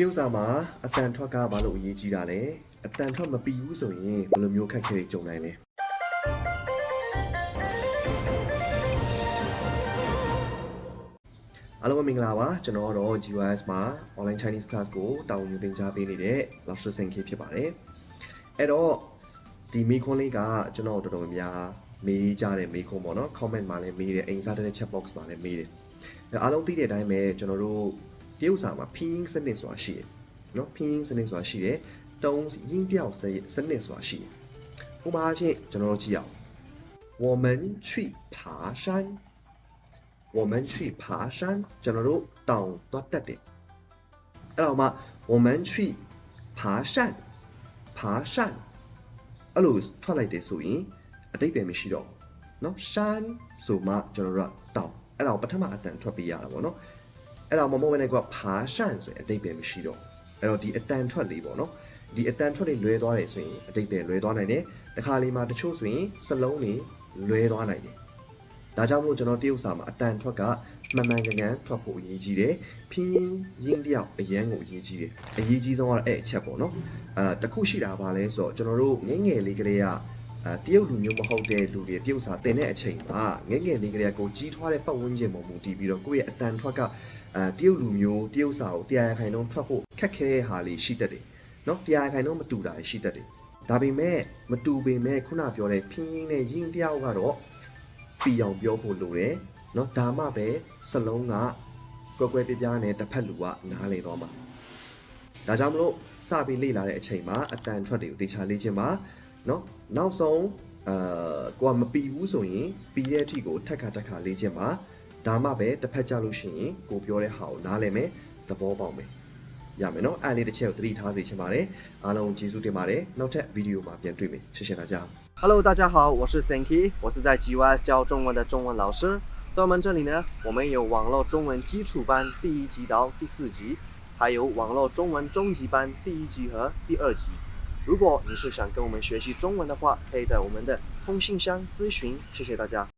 တရုတ်စာမှာအတန်ထွက်ကဘာလို့အရေးကြီးတာလဲအတန်ထွက်မပြီးဘူးဆိုရင်ဘယ်လိုမျိုးခက်ခဲတွေကြုံနိုင်လဲအားလုံးပဲမင်္ဂလာပါကျွန်တော်ကတော့ GYS မှာ online Chinese class ကိုတာဝန်ယူသင်ကြားပေးနေတဲ့ Lobster Sen K ဖြစ်ပါတယ်အဲ့တော့ဒီမေခွန်းလေးကကျွန်တော်တို့တော်တော်များများမေးကြတဲ့မေခွန်းပေါ့နော် comment မှာလည်းမေးတယ်အိမ်စားတဲ့ chat box မှာလည်းမေးတယ်အဲ့အားလုံးသိတဲ့အတိုင်းပဲကျွန်တော်တို့ တရုတ်စာမှာ拼音စနစ်ဆိုတာရှိတယ်နော်拼音စနစ်ဆိုတာရှိတယ်တုံး音调စစနစ်ဆိုတာရှိတယ်ဥပမာအဖြစ်ကျွန်တော်တို့ကြည့်အောင်我们去爬山我们去爬山ကျွန်တော်တို့တောင်သွားတက်တယ်အဲ့တော့မှ我们去爬山爬山အဲ့လိုထွက်လိုက်တယ်ဆိုရင်အတိတ်ပဲမရှိတော့ဘူးเนาะ山ဆိုမှကျွန်တော်တို့ကတောင်အဲ့ဒါကိုပထမအတန်ထွက်ပေးရတာပေါ့နော် အဲ့ဒါမှမဟုတ်ဘဲနဲ့ကဖာရှန့်ဆိုရင်အတိတ်ပဲမရှိတော့အဲ့တော့ဒီအတန်ထွက်လေးပေါ့နော်ဒီအတန်ထွက်လေးလွဲသွားတယ်ဆိုရင်အတိတ်ပဲလွဲသွားနိုင်တယ်တခါလေးမှာတချို့ဆိုရင်စလုံးတွေလွဲသွားနိုင်တယ်ဒါကြောင့်မို့ကျွန်တော်တရုတ်စာမှာအတန်ထွက်ကမှန်မှန်ကန်ကန်ထွက်ဖို့အရေးကြီးတယ်။ဖင်းရင်ရင်းတယောက်အရန်ကိုအရေးကြီးတယ်။အရေးကြီးဆုံးကတော့အဲ့အချက်ပေါ့နော်။အာတခုရှိတာပါလဲဆိုတော့ကျွန်တော်တို့ငငယ်လေးကလေးကအာတရုတ်လူမျိုးမဟုတ်တဲ့လူတွေတရုတ်စာတင်တဲ့အချိန်မှာငငယ်လေးကလေးကကိုကြီးထွားတဲ့ပတ်ဝန်းကျင်ပေါ်မူတည်ပြီးတော့ကိုယ့်ရဲ့အတန်ထွက်က အဲတရုတ်လူမျိုးတရုတ်စာကိုတရားရခိုင်နှုန်းထွက်ဖို့ခက်ခဲတဲ့ဟာလေးရှိတတ်တယ်။နော်တရားရခိုင်နှုန်းမတူတာရှိတတ်တယ်။ဒါပေမဲ့မတူပေမဲ့ခုနပြောတဲ့拼音နဲ့ရင်းတယောက်ကတော့ ပြအောင်ပြောဖို့လိုတယ်เนาะဒါမှပဲစလုံးကကွက်ကွက်ပြပြားနဲ့တစ်ဖက်လူကနားလေတော့မှာဒါကြောင့်မလို့စပြီးလေ့လာတဲ့အချိန်မှာအတန်ထွက်တွေကိုတေချာလေ့ကျင့်ပါเนาะနောက်ဆုံးအာကိုကမပီဘူးဆိုရင်ပီတဲ့အထိကိုထက်ခါတက်ခါလေ့ကျင့်ပါ 那么，被的拍照东西，COPY 到的号哪里没？的宝宝们，下面呢，阿里的一些有其他的一些玩意，阿拉用截图的玩意，那在 video 旁边对没？谢谢大家。Hello，大家好，我是 Sankey，我是在 G Y 教中文的中文老师。在我们这里呢，我们有网络中文基础班第一级到第四级，还有网络中文中级班第一级和第二级。如果你是想跟我们学习中文的话，可以在我们的通信箱咨询。谢谢大家。